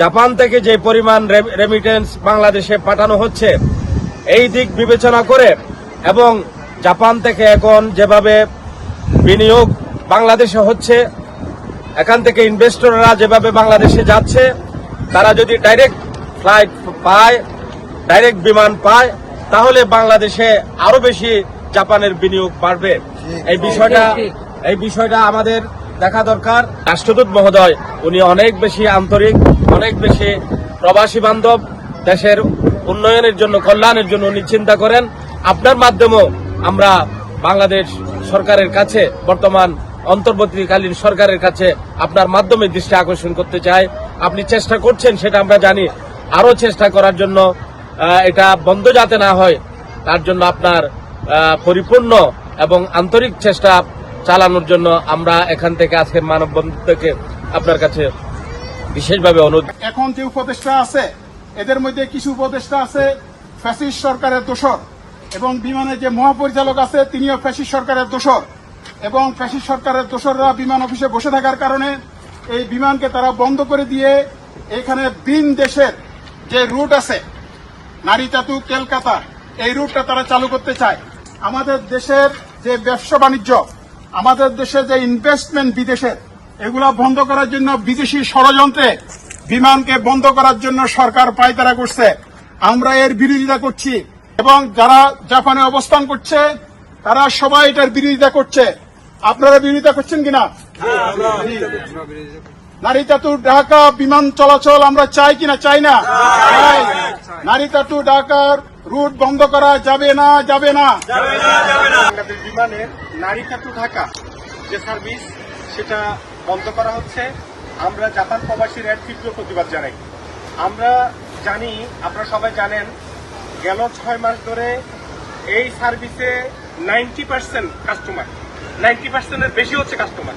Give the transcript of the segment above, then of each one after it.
Japan থেকে যে পরিমাণ রেমিটেন্স বাংলাদেশে পাঠানো হচ্ছে এই দিক বিবেচনা করে এবং জাপান থেকে এখন যেভাবে বিনিয়োগ বাংলাদেশে হচ্ছে এখান থেকে ইনভেস্টররা যেভাবে বাংলাদেশে যাচ্ছে তারা যদি ডাইরেক্ট ফ্লাইট পায় ডাইরেক্ট বিমান পায় তাহলে বাংলাদেশে আরও বেশি জাপানের বিনিয়োগ বাড়বে। এই বিষয়টা এই বিষয়টা আমাদের দেখা দরকার। রাষ্ট্রদূত মহোদয় উনি অনেক বেশি আন্তরিক। অনেক বেশি প্রবাসী বান্ধব দেশের উন্নয়নের জন্য, কল্যাণের জন্য উনি চিন্তা করেন। আপনার মাধ্যমেও আমরা বাংলাদেশ সরকারের কাছে, বর্তমান অন্তর্বর্তীকালীন সরকারের কাছে আপনার মাধ্যমে দৃষ্টি আকর্ষণ করতে চাই। আপনি চেষ্টা করছেন, সেটা আমরা জানি। আরও চেষ্টা করার জন্য এটা বন্ধ যাতে না হয়, তার জন্য আপনার পরিপূর্ণ এবং আন্তরিক চেষ্টা চালানোর জন্য আমরা এখান থেকে আজকের মানববন্ধন আপনার কাছে বিশেষভাবে অনুরোধ এখন যে উপদেষ্টা আছে, এদের মধ্যে কিছু উপদেষ্টা আছে, ফ্যাসিস্ট সরকারের দোষর। এবং বিমানের যে মহাপরিচালক আছে, তিনিও ফ্যাসিস্ট সরকারের দোষর। এবং ফ্যাসিস্ট সরকারের দোষররা বিমান অফিসে বসে থাকার কারণে এই বিমানকে তারা বন্ধ করে দিয়ে এখানে বিন দেশের যে রুট আছে নারীতাতু কলকাতা, এই রুটটা তারা চালু করতে চায়। আমাদের দেশের যে ব্যবসা বাণিজ্য, আমাদের দেশে যে ইনভেস্টমেন্ট বিদেশের এগুলা বন্ধ করার জন্য বিদেশি ষড়যন্ত্রে বিমানকে বন্ধ করার জন্য সরকার পায়তারা করছে। আমরা এর বিরোধিতা করছি এবং যারা জাপানে অবস্থান করছে, তারা সবাই এটার বিরোধিতা করছে। আপনারা বিরোধিতা করছেন কিনা? নারী টাটু ঢাকা বিমান চলাচল আমরা চাই কিনা? চাই না। নারী টাটু ঢাকার রুট বন্ধ করা যাবে না যাবে না। বিমানের নারী টু ঢাকা যে সার্ভিস, সেটা বন্ধ করা হচ্ছে। আমরা জাপান প্রবাসীর এর তীব্র প্রতিবাদ জানাই। আমরা জানি আপনারা সবাই জানেন গেল ছয় মাস ধরে এই সার্ভিসে নাইনটি পার্সেন্ট কাস্টমার নাইনটি পার্সেন্টের বেশি হচ্ছে কাস্টমার।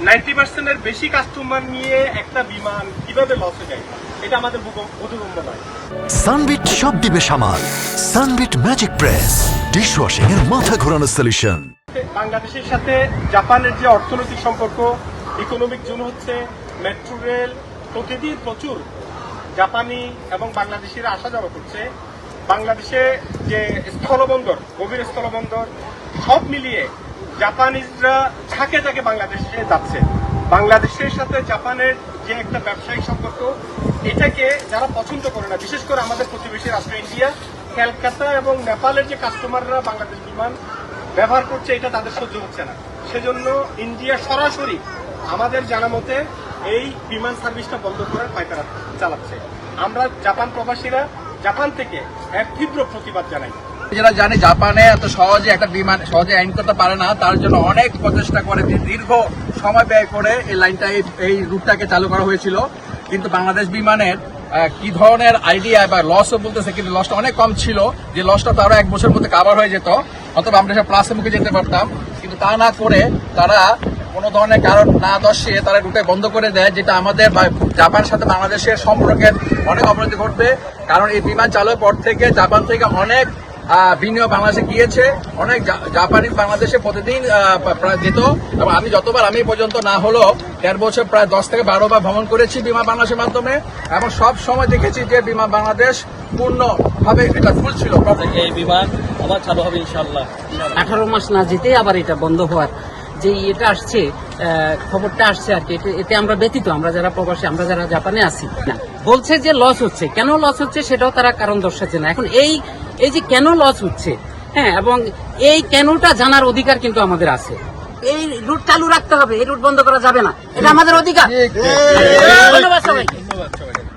নাইনটি পার্সেন্টের বেশি কাস্টমার নিয়ে একটা বিমান কীভাবে লসে যায় এটা আমাদের বোধ- বোধগম্য নয়। সানবিট সব দিবে সামাল। সানবিট ম্যাজিক প্রেস ডিশওয়াশিং এর মাথা ঘোরানোর সলিউশন বাংলাদেশের সাথে জাপানের যে অর্থনৈতিক সম্পর্ক ইকোনমিক জোন হচ্ছে মেট্রো রেল। প্রতিদিন প্রচুর জাপানি এবং বাংলাদেশিরা আসা যাওয়া করছে। বাংলাদেশে যে স্থলবন্দর, গভীর স্থলবন্দর, সব মিলিয়ে জাপানিজরা ঝাঁকে ঝাঁকে বাংলাদেশে যাচ্ছে। বাংলাদেশের সাথে জাপানের যে একটা ব্যবসায়িক সম্পর্ক, এটাকে যারা পছন্দ করে না, বিশেষ করে আমাদের প্রতিবেশী রাষ্ট্র ইন্ডিয়া ক্যালকাতা এবং নেপালের যে কাস্টমাররা বাংলাদেশ বিমান ব্যবহার করছে, এটা তাদের সহ্য হচ্ছে না। সেজন্য ইন্ডিয়া সরাসরি আমাদের জানা মতে এই বিমান সার্ভিসটা বন্ধ করার পায়তারা চালাচ্ছে। আমরা জাপান প্রবাসীরা জাপান থেকে এক তীব্র প্রতিবাদ জানাই। যারা জানে জাপানে এত সহজে একটা বিমান সহজে আইন করতে পারে না, তার জন্য অনেক প্রচেষ্টা করে দীর্ঘ সময় ব্যয় করে এই লাইনটা, এই- রুটটাকে চালু করা হয়েছিল। কিন্তু বাংলাদেশ বিমানের কি ধরনের আইডিয়া বা লসও বলতেছে, কিন্তু লসটা অনেক কম ছিল। যে লসটা তো আরও এক বছর মধ্যে কাভার হয়ে যেত, অথবা আমরা সব প্লাসের মুখে যেতে পারতাম। কিন্তু তা না করে তারা কোনো ধরনের কারণ না দর্শিয়ে তারা রুটে বন্ধ করে দেয় যেটা আমাদের বা- জাপানের সাথে বাংলাদেশের সম্পর্কের অনেক অবনতি ঘটবে। কারণ এই বিমান চালুর পর থেকে জাপান থেকে অনেক বিনিয়োগ বাংলাদেশে গিয়েছে। অনেক জাপানি বাংলাদেশে প্রতিদিন প্রায় যেত। এবং আমি যতবার আমি পর্যন্ত না হলো দেড় বছর প্রায় দশ থেকে বারো বার ভ্রমণ করেছি বিমা বাংলাদেশের মাধ্যমে। এবং সব সময় দেখেছি যে বিমা বাংলাদেশ পূর্ণভাবে এটা ফুল ছিল। এই বিমান আবার চালু হবে ইনশাল্লাহ আঠারো মাস না যেতেই আবার এটা বন্ধ হওয়ার যে এটা আসছে খবরটা আসছে আর কি এতে- আমরা ব্যতীত আমরা যারা প্রবাসী আমরা যারা জাপানে আছি। না বলছে যে লস হচ্ছে। কেন লস হচ্ছে সেটাও তারা কারণ দর্শাচ্ছে না এখন এই এই যে কেন লস হচ্ছে হ্যাঁ এবং এই কেনটা জানার অধিকার কিন্তু আমাদের আছে। এই রুট চালু রাখতে হবে এই রুট বন্ধ করা যাবে না। এটা আমাদের অধিকার। ধন্যবাদ সবাইকে।